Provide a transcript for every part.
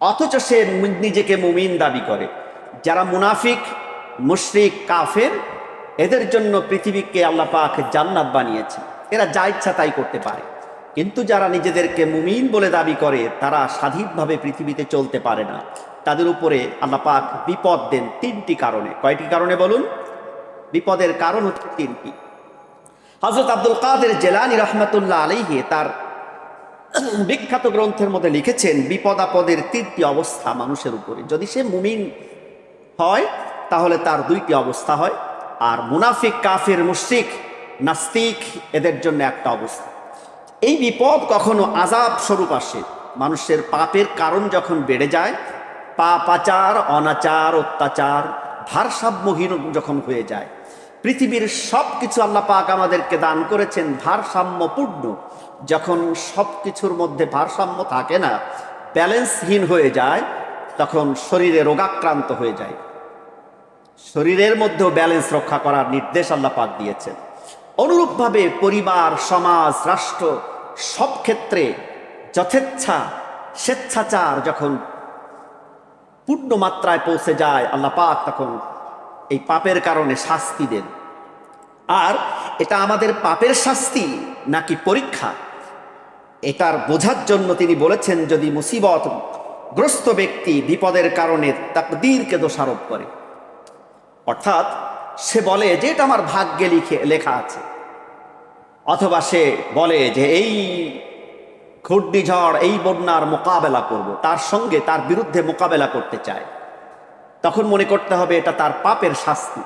অথচ সে নিজেকে মুমিন দাবি করে। যারা মুনাফিক, মুশরিক, কাফের, এদের জন্য পৃথিবীকে আল্লাহ পাক জান্নাত বানিয়েছে এরা যা ইচ্ছা তাই করতে পারে। কিন্তু যারা নিজেদেরকে মুমিন বলে দাবি করে, তারা স্বাধীনভাবে পৃথিবীতে চলতে পারে না। তাদের উপরে আল্লাহ পাক বিপদ দেন তিনটি কারণে। কয়টি কারণে বলুন? বিপদের কারণ হচ্ছে তিনটি। হজরত আব্দুল কাদের জেলানি রহমতুল্লাহ আলাইহি তার বিখ্যাত গ্রন্থের মধ্যে লিখেছেন বিপদ আপদের তিনটি অবস্থা মানুষের উপরে। যদি সে মুমিন হয়, তাহলে তার দুইটি অবস্থা হয়। আর মুনাফিক, কাফের, মুশরিক, নাস্তিক, এদের জন্য একটা অবস্থা। এই বিপদ কখনো আজাব স্বরূপ আসে। মানুষের পাপের কারণ যখন বেড়ে যায় পাপাচার অনাচার, অত্যাচার, ভারসাম্যহীন যখন হয়ে যায় পৃথিবীর সব কিছু পাক আমাদেরকে দান করেছেন ভারসাম্যপূর্ণ। যখন সব কিছুর মধ্যে ভারসাম্য থাকে না, ব্যালেন্সহীন হয়ে যায়, তখন শরীরে রোগাক্রান্ত হয়ে যায়। শরীরের মধ্যেও ব্যালেন্স রক্ষা করার নির্দেশ আল্লাহ পাক দিয়েছেন। অনুরূপভাবে পরিবার, সমাজ, রাষ্ট্র সব ক্ষেত্রে যথেচ্ছা, স্বেচ্ছাচার যখন পূর্ণ মাত্রায় পৌঁছে যায় আল্লাহ পাক, তখন এই পাপের কারণে শাস্তি দেন। আর এটা আমাদের পাপের শাস্তি নাকি পরীক্ষা? এটার বোঝার জন্য তিনি বলেছেন, যদি মুসিবত গ্রস্ত ব্যক্তি বিপদের কারণে তাকদীরকে দোষারোপ করে। অর্থাৎ সে বলে যে, এটা আমার ভাগ্যে লিখে, লেখা আছে। অথবা সে বলে যে, এই ঘূর্ণিঝড়, এই বন্যার মোকাবেলা করব। তার সঙ্গে তার বিরুদ্ধে মোকাবেলা করতে চায়। তখন মনে করতে হবে এটা তার পাপের শাস্তি।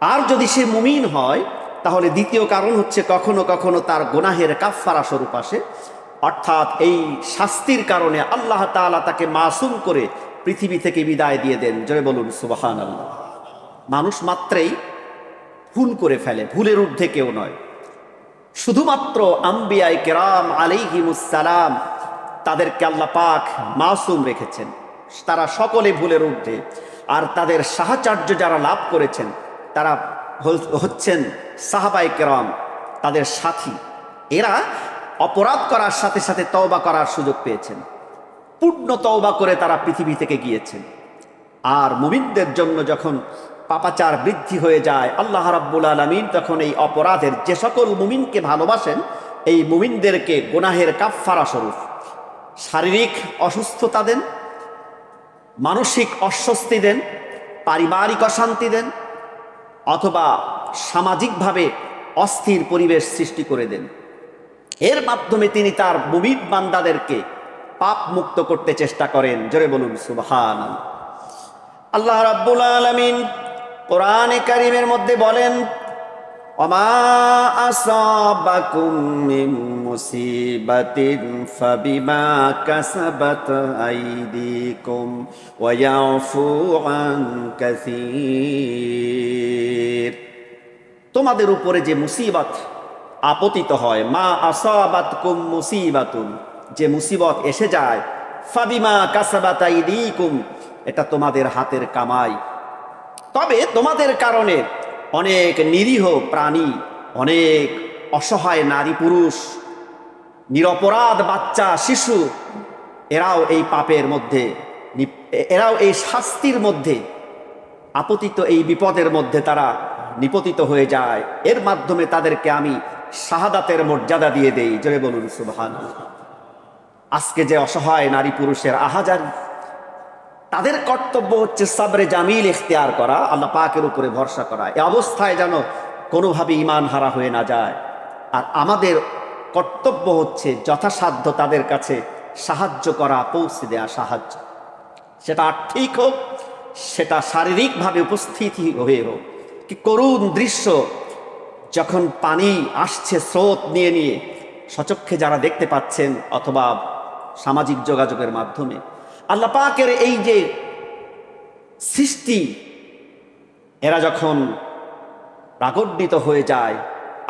আর যদি সে মুমিন হয়, তাহলে দ্বিতীয় কারণ হচ্ছে কখনো কখনো তার গোনাহের কাফফারা স্বরূপ আসে। অর্থাৎ এই শাস্তির কারণে আল্লাহ তাআলা তাকে মাসুম করে পৃথিবী থেকে বিদায় দিয়ে দেন। জয় বলুন সুবাহান আল্লাহ মানুষ মাত্রেই ভুল করে ফেলে, ভুলের ঊর্ধ্বে কেউ নয়। শুধুমাত্র আম্বিয়াই কেরাম আলিহিমুসালাম তাদেরকে আল্লাহ পাক মাসুম রেখেছেন। তারা সকলে ভুলের ঊর্ধ্বে। আর তাদের সাহাচার্য যারা লাভ করেছেন, তারা হচ্ছেন সাহাবাই কেরাম, তাদের সাথী। এরা অপরাধ করার সাথে সাথে তওবা করার সুযোগ পেয়েছেন। পূর্ণ তওবা করে তারা পৃথিবী থেকে গিয়েছেন। আর মুমিনদের জন্য যখন পাপাচার বৃদ্ধি হয়ে যায়, আল্লাহ রাব্বুল আলমিন তখন এই অপরাধের যে সকল মুমিনকে ভালোবাসেন, এই মুমিনদেরকে গোনাহের কাফফারা স্বরূপ। শারীরিক অসুস্থতা দেন মানসিক অস্বস্তি দেন, পারিবারিক অশান্তি দেন, অথবা সামাজিকভাবে অস্থির পরিবেশ সৃষ্টি করে দেন। এর মাধ্যমে তিনি তার মুমিন বান্দাদেরকে পাপ মুক্ত করতে চেষ্টা করেন। জোরে বলুন সুবহান আল্লাহ রাব্বুল আলামিন কোরআনে কারিমের মধ্যে বলেন তোমাদের উপরে যে মুসিবত আপতিত হয়, মা আসাবাত কুম মুসিবাতুন, যে মুসিবত এসে যায়, ফাবিমা কাসাবাত আইদিকুম, এটা তোমাদের হাতের কামাই। তবে তোমাদের কারণে অনেক নিরীহ প্রাণী, অনেক অসহায় নারী পুরুষ, নিরপরাধ বাচ্চা, শিশু, এরাও এই পাপের মধ্যে এরাও এই শাস্তির মধ্যে, আপতিত এই বিপদের মধ্যে তারা নিপতিত হয়ে যায়। এর মাধ্যমে তাদেরকে আমি শাহাদাতের মর্যাদা দিয়ে দেই। জোরে বলুন সুবহান আজকে যে অসহায় নারী পুরুষের আহাজারি তাদের কর্তব্য হচ্ছে সাবরে জামিল ইখতিয়ার করা, আল্লাহ পাকের উপরে ভরসা করা। এ অবস্থায় যেন কোনোভাবে ইমান হারা হয়ে না যায়। আর আমাদের কর্তব্য হচ্ছে যথাসাধ্য তাদের কাছে সাহায্য করা, পৌঁছে দেয়া সাহায্য। সেটা আর্থিক হোক, সেটা শারীরিকভাবে উপস্থিতি হয়ে হোক। কি করুণ দৃশ্য, যখন পানি আসছে স্রোত নিয়ে নিয়ে, সচক্ষে যারা দেখতে পাচ্ছেন অথবা সামাজিক যোগাযোগের মাধ্যমে আল্লাহ পাকের এই যে সৃষ্টি, এরা যখন প্রাগণ্ডিত হয়ে যায়,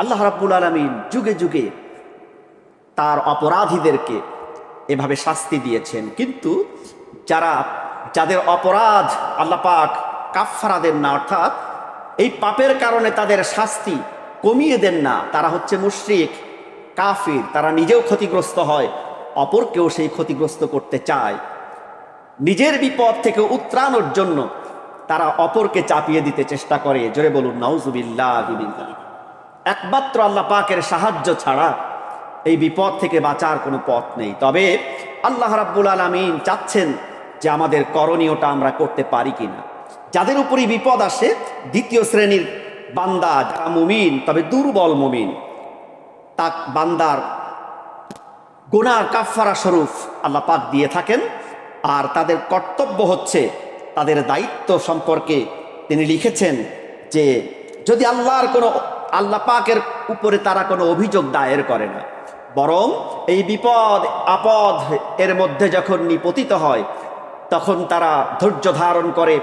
আল্লাহ রাব্বুল আলমিন যুগে যুগে তার অপরাধীদেরকে এভাবে শাস্তি দিয়েছেন। কিন্তু যারা, যাদের অপরাধ আল্লাহ পাক কাফফারা দেন না, অর্থাৎ এই পাপের কারণে তাদের শাস্তি কমিয়ে দেন না, তারা হচ্ছে মুশরিক, কাফির, তারা নিজেও ক্ষতিগ্রস্ত হয়, অপরকেও সেই ক্ষতিগ্রস্ত করতে চায়। নিজের বিপদ থেকে উত্রানোর জন্য তারা অপরকে চাপিয়ে দিতে চেষ্টা করে। জোরে বলুন, নাউজুবিল্লাহ একমাত্র আল্লাহ পাকের সাহায্য ছাড়া এই বিপদ থেকে বাঁচার কোনো পথ নেই। তবে আল্লাহ রাব্বুল আলমিন চাচ্ছেন যে আমাদের করণীয়টা আমরা করতে পারি কিনা। যাদের উপরই বিপদ আসে, দ্বিতীয় শ্রেণির বান্দা যারা মুমিন, তবে দুর্বল মুমিন তা বান্দার গোনার কাফারা স্বরূপ আল্লাহ পাক দিয়ে থাকেন। আর তাদের কর্তব্য হচ্ছে তাদের দায়িত্ব সম্পর্কে তিনি লিখেছেন যে যদি আল্লাহর কোনো আল্লাহ পাকের উপরে তারা কোনো অভিযোগ দায়ের করে না, বরং এই বিপদ, আপদ এর মধ্যে যখন নিপতিত হয়, তখন তারা ধৈর্য ধারণ করে,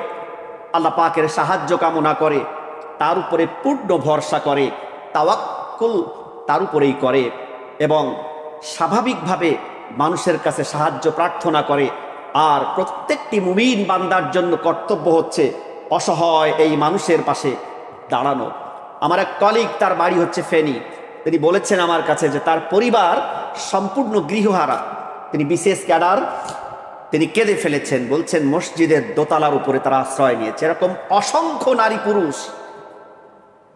আল্লাহ পাকের সাহায্য কামনা করে, তার উপরে পূর্ণ ভরসা করে, তাওয়াক্কুল তার উপরেই করে এবং স্বাভাবিকভাবে মানুষের কাছে সাহায্য প্রার্থনা করে আর প্রত্যেকটি মুমিন বান্দার জন্য কর্তব্য হচ্ছে অসহায় এই মানুষের পাশে দাঁড়ানো। আমার এক কলিগ তার বাড়ি হচ্ছে ফেনী। তিনি বলেছেন আমার কাছে যে তার পরিবার সম্পূর্ণ গৃহহারা। তিনি বিশেষ ক্যাডার। তিনি কেঁদে ফেলেছেন, বলছেন মসজিদের দোতলার উপরে তারা আশ্রয় নিয়েছে। এরকম অসংখ্য নারী পুরুষ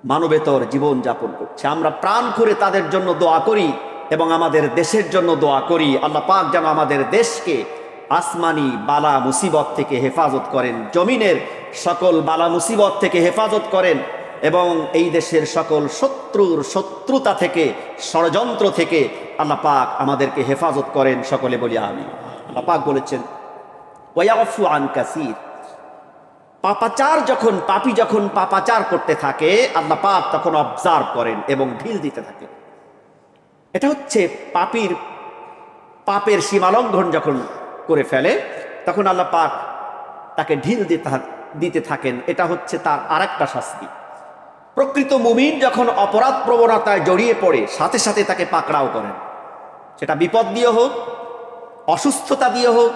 মানবেতর জীবন যাপন করছে। আমরা প্রাণ করে তাদের জন্য দোয়া করি এবং আমাদের দেশের জন্য দোয়া করি। আল্লাহ পাক যেন আমাদের দেশকে আসমানি বালা মুসিবত থেকে হেফাজত করেন, জমিনের সকল বালা মুসিবত থেকে হেফাজত করেন এবং এই দেশের সকল শত্রুর শত্রুতা থেকে, ষড়যন্ত্র থেকে আল্লাহ পাক আমাদেরকে হেফাজত করেন। সকলে বলি আমি আল্লাহ পাক বলেছেন ওয়াফু আন কাসির। পাপাচার যখন, পাপি যখন পাপাচার করতে থাকে, আল্লাহ পাক তখন অবজার্ভ করেন এবং ঢিল দিতে থাকে। এটা হচ্ছে পাপির, পাপের সীমালঙ্ঘন যখন করে ফেলে, তখন আল্লাহ পাক তাকে ঢিল দিতে থাকেন। এটা হচ্ছে তার আরেকটা শাস্তি। প্রকৃত মুমিন যখন অপরাধ প্রবণতায় জড়িয়ে পড়ে, সাথে সাথে তাকে পাকড়াও করেন। সেটা বিপদ দিয়ে হোক, অসুস্থতা দিয়ে হোক,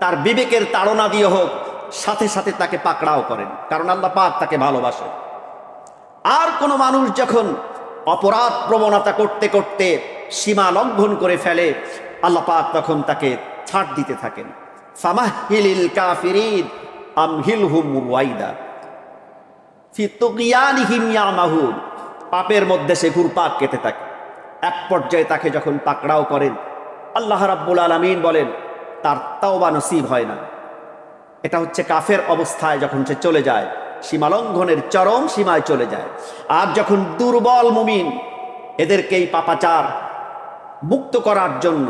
তার বিবেকের তাড়না দিয়ে হোক, সাথে সাথে তাকে পাকড়াও করেন। কারণ আল্লাহ পাক তাকে ভালোবাসেন। আর কোনো মানুষ যখন অপরাধ প্রবণতা করতে করতে সীমা লঙ্ঘন করে ফেলে, আল্লাহ পাক তখন তাকে ছাড় দিতে থাকেন। কাফিরিন আমহিলহুম ওয়াইদা পাপের মধ্যে সে ঘুরপাক কেটে থাকে। এক পর্যায়ে তাকে যখন পাকড়াও করেন, আল্লাহ রাব্বুল আলামিন বলেন, তার তাওবা নসিব হয় না। এটা হচ্ছে কাফের অবস্থায় যখন সে চলে যায়, সীমালঙ্ঘনের চরম সীমায় চলে যায়। আর যখন দুর্বল মুমিন এদেরকেই পাপাচার মুক্ত করার জন্য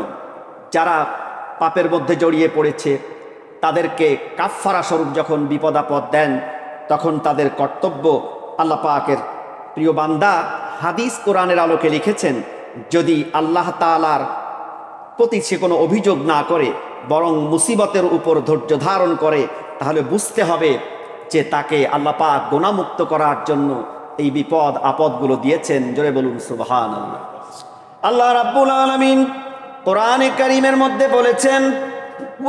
যারা পাপের মধ্যে জড়িয়ে পড়েছে, তাদেরকে কাফফারা স্বরূপ যখন বিপদাপদ দেন, তখন তাদের কর্তব্য আল্লাহ পাকের প্রিয় বান্দা হাদিস কোরআনের আলোকে লিখেছেন, যদি আল্লাহ তালার প্রতি সে কোনো অভিযোগ না করে, বরং মুসিবতের উপর ধৈর্য ধারণ করে, তাহলে বুঝতে হবে যে তাকে আল্লাহ পাক গোনামুক্ত করার জন্য এই বিপদ আপদগুলো দিয়েছেন। জোরে বলুন সুবহান আল্লাহ রাব্বুল আলামিন কোরআনে কারীমের মধ্যে বলেছেন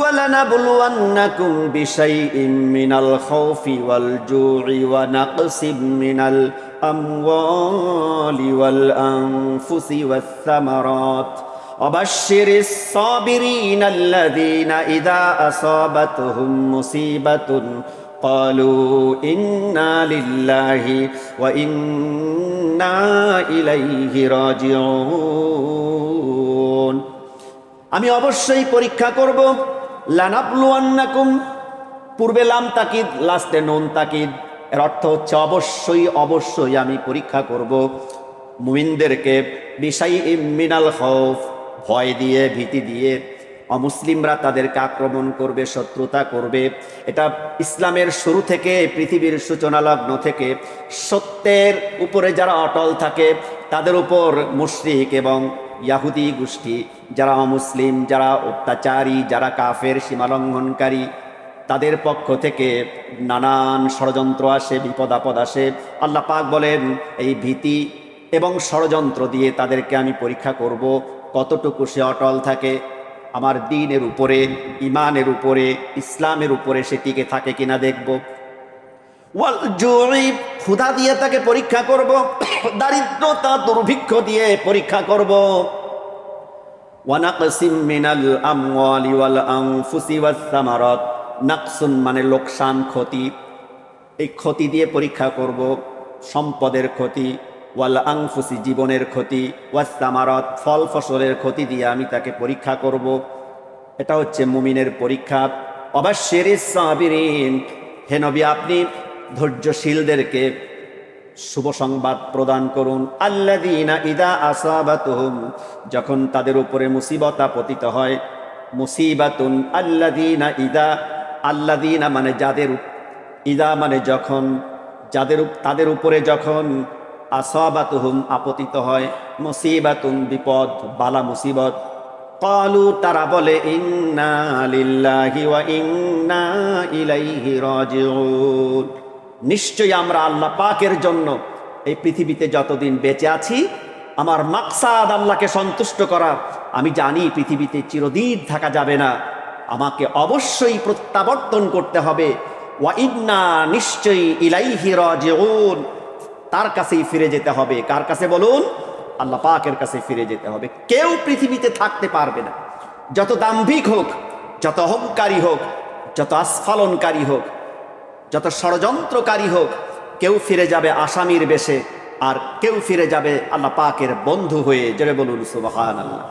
ولنبلونكم بشيء من الخوف والجوع ونقص من الأموال والأنفس والثمرات وبشر الصابرين الذين إذا أصابتهم مصيبة قالوا إنا لله وإنا إليه راجعون আমি অবশ্যই পরীক্ষা করব। লানাবলুয়ান্নাকুম, পূর্বে লাম তাকিদ, লাস্টে নুন তাকিদ। এর অর্থ হচ্ছে অবশ্যই অবশ্যই আমি পরীক্ষা করব। মুমিনদেরকে বিষয় মিনাল খৌফ ভয় দিয়ে, ভীতি দিয়ে। অমুসলিমরা তাদেরকে আক্রমণ করবে, শত্রুতা করবে। এটা ইসলামের শুরু থেকে, পৃথিবীর সূচনা লগ্ন থেকে। সত্যের উপরে যারা অটল থাকে, তাদের উপর মুশরিক এবং ইয়াহুদি গোষ্ঠী, যারা অমুসলিম, যারা অত্যাচারী, যারা কাফের, সীমালঙ্ঘনকারী, তাদের পক্ষ থেকে নানান ষড়যন্ত্র আসে বিপদ আপদ আসে। আল্লাহ পাক বলেন, এই ভীতি এবং ষড়যন্ত্র দিয়ে তাদেরকে আমি পরীক্ষা করব। কতটুকু সে অটল থাকে, আমার দিনের উপরে, ইমানের উপরে, ইসলামের উপরে সে টিকে থাকে কিনা দেখব। ক্ষুধা দিয়ে তাকে পরীক্ষা করব, দারিদ্রতা, দুর্ভিক্ষ দিয়ে পরীক্ষা করব। ওয়ানাকসিম মিনাল আমওয়ালি ওয়াল আনফুসি ওয়াস সামারাত মানে লোকসান, ক্ষতি। এই ক্ষতি দিয়ে পরীক্ষা করব, সম্পদের ক্ষতি, ওয়াল আংফুসি জীবনের ক্ষতি ওয়াসামারত ফল ফসলের ক্ষতি দিয়ে আমি তাকে পরীক্ষা করব। এটা হচ্ছে মুমিনের পরীক্ষা। অবশ্যের সাবিরিন। হে নবী, আপনি ধৈর্যশীলদেরকে শুভ সংবাদ প্রদান করুন। আল্লাদিনা ইদা আসাবাতুহুম, যখন তাদের উপরে মুসিবতা পতিত হয়, মুসিবাতুন আল্লাদিনা ইদা আল্লাদিনা মানে যাদের ইদা মানে যখন যাদের তাদের উপরে যখন আসাবাতুহুম আপতিত হয়, মুসিবাতুন বিপদ, বালা মুসিবত। কালু তারা বলে, ইন্না লিল্লাহি ওয়া ইন্না ইলাইহি রাজিউন। নিশ্চয়ই আমরা আল্লাহ পাকের জন্য এই পৃথিবীতে যতদিন বেঁচে আছি, আমার মাকসাদ আল্লাহকে সন্তুষ্ট করা, আমি জানি পৃথিবীতে চিরদিন থাকা যাবে না। আমাকে অবশ্যই প্রত্যাবর্তন করতে হবে। ওয়া ইন্না নিশ্চয়ই ইলাইহি রাজিউন। তার কাছেই ফিরে যেতে হবে। কার কাছে বলুন? আল্লাহ পাকের কাছে ফিরে যেতে হবে। কেউ পৃথিবীতে থাকতে পারবে না। যত দাম্ভিক হোক, যত অহংকারী হোক, যত আস্ফালনকারী হোক যত ষড়যন্ত্রকারী হোক, কেউ ফিরে যাবে আসামির বেশে, আর কেউ ফিরে যাবে আল্লাহ পাকের বন্ধু হয়ে। জোরে বলুন সুবাহান আল্লাহ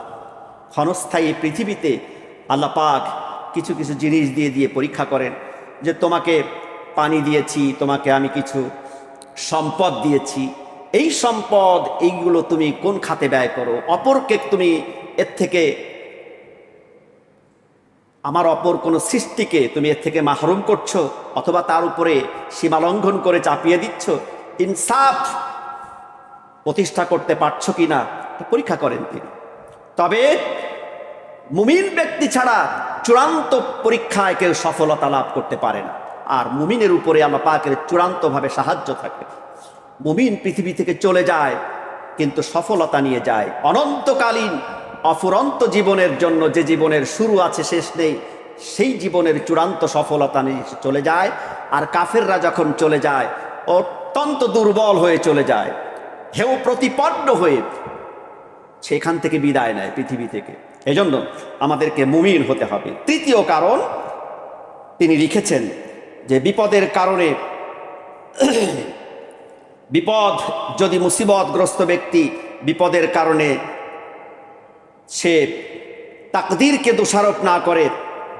ক্ষণস্থায়ী পৃথিবীতে আল্লাহ পাক কিছু কিছু জিনিস দিয়ে দিয়ে পরীক্ষা করেন যে তোমাকে পানি দিয়েছি, তোমাকে আমি কিছু সম্পদ দিয়েছি। এই সম্পদ, এইগুলো তুমি কোন খাতে ব্যয় করো? অপরকে তুমি এর থেকে আমার অপর কোনো সৃষ্টিকে তুমি এর থেকে মাহরুম করছ অথবা তার উপরে সীমালঙ্ঘন করে চাপিয়ে দিচ্ছ? ইনসাফ প্রতিষ্ঠা করতে পারছ কিনা এটা পরীক্ষা করেন তিনি। তবে মুমিন ব্যক্তি ছাড়া চূড়ান্ত পরীক্ষায় কেউ সফলতা লাভ করতে পারে না। আর মুমিনের উপরে আল্লাহ পাকের চূড়ান্তভাবে সাহায্য থাকে। মুমিন পৃথিবী থেকে চলে যায়, কিন্তু সফলতা নিয়ে যায়। অনন্তকালীন অফুরন্ত জীবনের জন্য যে জীবনের শুরু আছে, শেষ নেই, সেই জীবনের চূড়ান্ত সফলতা নিয়ে চলে যায়। আর কাফেররা যখন চলে যায়, অত্যন্ত দুর্বল হয়ে চলে যায়, হেউ প্রতিপন্ন হয়ে সেখান থেকে বিদায় নেয় পৃথিবী থেকে। এজন্য আমাদেরকে মুমিন হতে হবে। তৃতীয় কারণ, তিনি লিখেছেন যে বিপদের কারণে বিপদ, যদি মুসিবতগ্রস্ত ব্যক্তি বিপদের কারণে সে তাকদিরকে দোষারোপ না করে,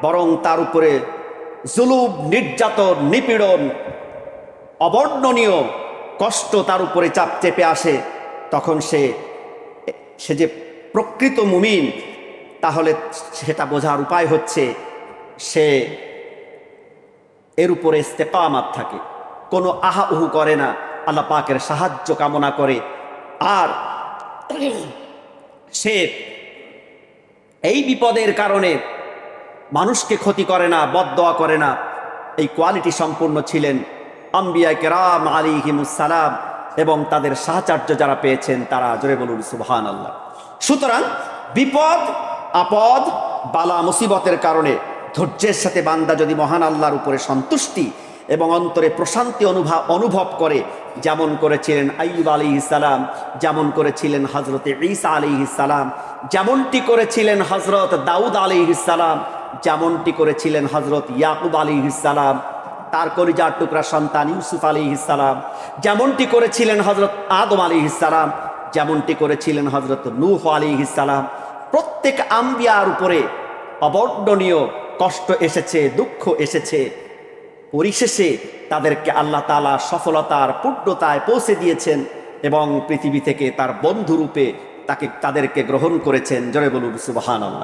বরং তার উপরে জুলুম, নির্যাতন, নিপীড়ন, অবর্ণনীয় কষ্ট তার উপরে চাপ চেপে আসে, তখন সে সে যে প্রকৃত মুমিন, তাহলে সেটা বোঝার উপায় হচ্ছে, সে এর উপরে ইস্তেকামাত থাকে। কোনো আহা উহু করে না, আল্লাহ পাকের সাহায্য কামনা করে। আর সে এই বিপদের কারণে মানুষকে ক্ষতি করে না, বদদোয়া করে না। এই কোয়ালিটি সম্পূর্ণ ছিলেন আম্বিয়া কেরাম আলী হিমুসালাম এবং তাদের সাহচার্য যারা পেয়েছেন, তারা জোরে বলুন সুবহান আল্লাহ সুতরাং বিপদ, আপদ, বালা, মুসিবতের কারণে ধৈর্যের সাথে বান্দা যদি মহান আল্লাহর উপরে সন্তুষ্টি এবং অন্তরে প্রশান্তি অনুভব অনুভব করে, যেমন করেছিলেন আইব আলী ইসালাম যেমন করেছিলেন হজরত ঈসা আলী ইসালাম যেমনটি করেছিলেন হজরত দাউদ আলী ইসালাম যেমনটি করেছিলেন হজরত ইয়াকুব আলী ইসালাম তার কলিজার টুকরা সন্তান ইউসুফ আলী ইসালাম যেমনটি করেছিলেন হজরত আদম আলী ইসালাম যেমনটি করেছিলেন হজরত নূহ আলী ইসালাম প্রত্যেক আম্বিয়ার উপরে অবর্ণনীয় কষ্ট এসেছে, দুঃখ এসেছে পরিশেষে তাদেরকে আল্লাহ তালা সফলতার পূর্ণতায় পৌঁছে দিয়েছেন এবং পৃথিবী থেকে তার বন্ধুরূপে তাকে, তাদেরকে গ্রহণ করেছেন। জরে বলুন সুবাহান আল্লাহ